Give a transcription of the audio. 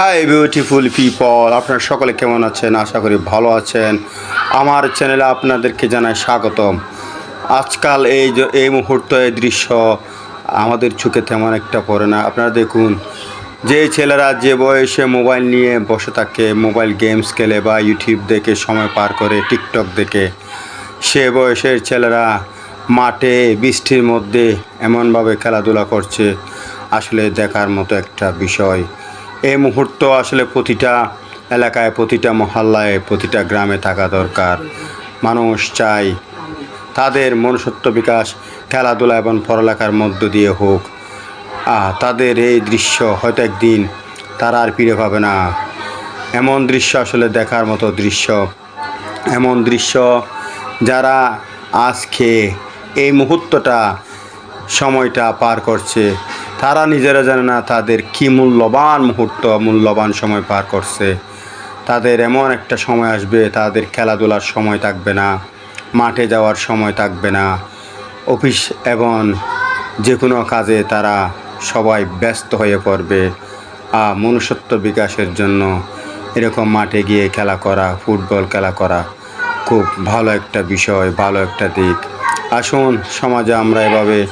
Hi beautiful people আপনারা সকলে কেমন আছেন? আশা করি ভালো আছেন। আমার চ্যানেলে আপনাদেরকে জানাই স্বাগতম। আজকাল এই এই মুহূর্তে এই দৃশ্য আমাদের চোখে তেমন একটা পড়ে না। আপনারা দেখুন, যে ছেলেরা যে বয়সে মোবাইল নিয়ে বসে থাকে, মোবাইল গেমস খেলে বা ইউটিউব দেখে সময় পার করে টিকটক দেখে, সে বয়সের ছেলেরা মাঠে বৃষ্টির মধ্যে এমনভাবে খেলাধুলা করছে, আসলে দেখার মতো একটা বিষয়। এই মুহূর্ত আসলে প্রতিটা এলাকায়, প্রতিটা মহল্লায়, প্রতিটা গ্রামে থাকা দরকার। মানুষ চায় তাদের মনুষ্যত্ব বিকাশ, খেলাধুলা এবং পড়ালেখার মধ্য দিয়ে হোক। তাদের এই দৃশ্য হয়তো একদিন তারা আর ফিরে পাবে না। এমন দৃশ্য আসলে দেখার মতো দৃশ্য। এমন দৃশ্য যারা আজকে এই মুহূর্তটা, সময়টা পার করছে। তারা নিজেরা জানে না তাদের কি মূল্যবান মুহূর্ত মূল্যবান সময় পার করছে। তাদের এমন একটা সময় আসবে তাদের খেলাধুলার সময় থাকবে না মাঠে যাওয়ার সময় থাকবে না। অফিস এবং যে কোনো কাজে তারা সবাই ব্যস্ত হয়ে পড়বে। আহ, মনুষ্যত্ব বিকাশের জন্য এরকম মাঠে গিয়ে খেলা করা ফুটবল খেলা করা খুব ভালো একটা বিষয় ভালো একটা দিক। আসুন সমাজে আমরা এভাবে